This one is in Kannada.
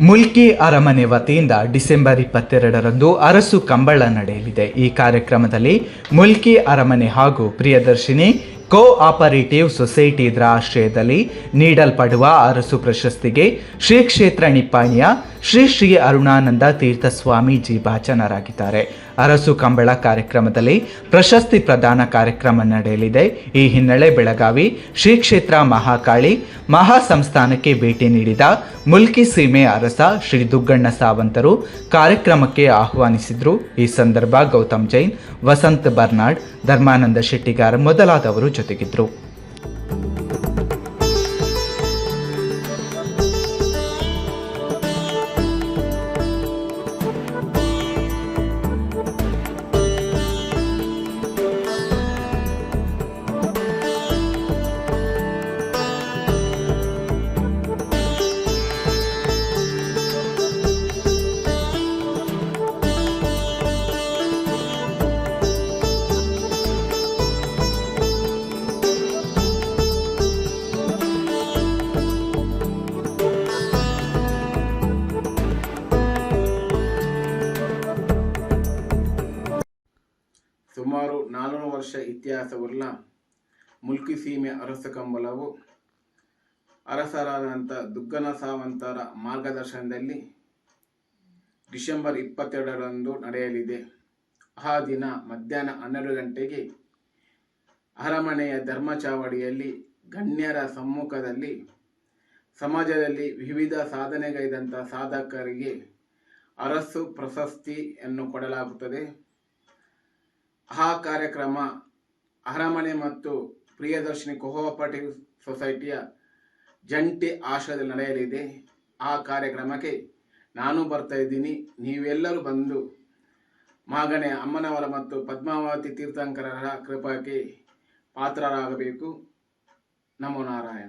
ಮುಲ್ಕಿ ಅರಮನೆ ವತಿಯಿಂದ ಡಿಸೆಂಬರ್ ಇಪ್ಪತ್ತೆರಡರಂದು ಅರಸು ಕಂಬಳ ನಡೆಯಲಿದೆ. ಈ ಕಾರ್ಯಕ್ರಮದಲ್ಲಿ ಮುಲ್ಕಿ ಅರಮನೆ ಹಾಗೂ ಪ್ರಿಯದರ್ಶಿನಿ ಕೋ ಆಪರೇಟಿವ್ ಸೊಸೈಟಿ ಇದರ ಆಶ್ರಯದಲ್ಲಿ ನೀಡಲ್ಪಡುವ ಅರಸು ಪ್ರಶಸ್ತಿಗೆ ಶ್ರೀ ಕ್ಷೇತ್ರ ನಿಪ್ಪಾಣಿಯ ಶ್ರೀ ಶ್ರೀ ಅರುಣಾನಂದ ತೀರ್ಥ ಸ್ವಾಮೀಜಿ ಭಾಚನರಾಗಿದ್ದಾರೆ ಅರಸು ಕಂಬಳ ಕಾರ್ಯಕ್ರಮದಲ್ಲಿ ಪ್ರಶಸ್ತಿ ಪ್ರದಾನ ಕಾರ್ಯಕ್ರಮ ನಡೆಯಲಿದೆ. ಈ ಹಿನ್ನೆಲೆ ಬೆಳಗಾವಿ ಶ್ರೀ ಕ್ಷೇತ್ರ ಮಹಾಕಾಳಿ ಮಹಾ ಸಂಸ್ಥಾನಕ್ಕೆ ಭೇಟಿ ನೀಡಿದ ಮುಲ್ಕಿ ಸೀಮೆ ಅರಸ ಶ್ರೀ ದುಗ್ಗಣ್ಣ ಸಾವಂತರು ಕಾರ್ಯಕ್ರಮಕ್ಕೆ ಆಹ್ವಾನಿಸಿದ್ರು. ಈ ಸಂದರ್ಭ ಗೌತಮ್ ಜೈನ್, ವಸಂತ್ ಬರ್ನಾಡ್, ಧರ್ಮಾನಂದ ಶೆಟ್ಟಿಗಾರ್ ಮೊದಲಾದವರು ಜೊತೆಗಿದ್ರು. ಸುಮಾರು ನಾಲ್ನೂರು ವರ್ಷ ಇತಿಹಾಸವುಳ್ಳ ಮುಲ್ಕಿ ಸೀಮೆ ಅರಸ ಕಂಬಳವು ಅರಸರಾದಂಥ ದುಗ್ಗನ ಸಾವಂತರ ಮಾರ್ಗದರ್ಶನದಲ್ಲಿ ಡಿಸೆಂಬರ್ ಇಪ್ಪತ್ತೆರಡರಂದು ನಡೆಯಲಿದೆ. ಆ ದಿನ ಮಧ್ಯಾಹ್ನ ಹನ್ನೆರಡು ಗಂಟೆಗೆ ಅರಮನೆಯ ಧರ್ಮಚಾವಡಿಯಲ್ಲಿ ಗಣ್ಯರ ಸಮ್ಮುಖದಲ್ಲಿ ಸಮಾಜದಲ್ಲಿ ವಿವಿಧ ಸಾಧನೆಗೈದಂಥ ಸಾಧಕರಿಗೆ ಅರಸು ಪ್ರಶಸ್ತಿಯನ್ನು ಕೊಡಲಾಗುತ್ತದೆ. ಆ ಕಾರ್ಯಕ್ರಮ ಅರಮನೆ ಮತ್ತು ಪ್ರಿಯದರ್ಶಿನಿ ಕೋಆಪರೇಟಿವ್ ಸೊಸೈಟಿಯ ಜಂಟಿ ಆಶ್ರಯದಲ್ಲಿ ನಡೆಯಲಿದೆ. ಆ ಕಾರ್ಯಕ್ರಮಕ್ಕೆ ನಾನು ಬರ್ತಾ ಇದ್ದೀನಿ. ನೀವೆಲ್ಲರೂ ಬಂದು ಮಾಗಣೆ ಅಮ್ಮನವರ ಮತ್ತು ಪದ್ಮಾವತಿ ತೀರ್ಥಂಕರರ ಕೃಪಾಕ್ಕೆ ಪಾತ್ರರಾಗಬೇಕು. ನಮೋ ನಾರಾಯಣ.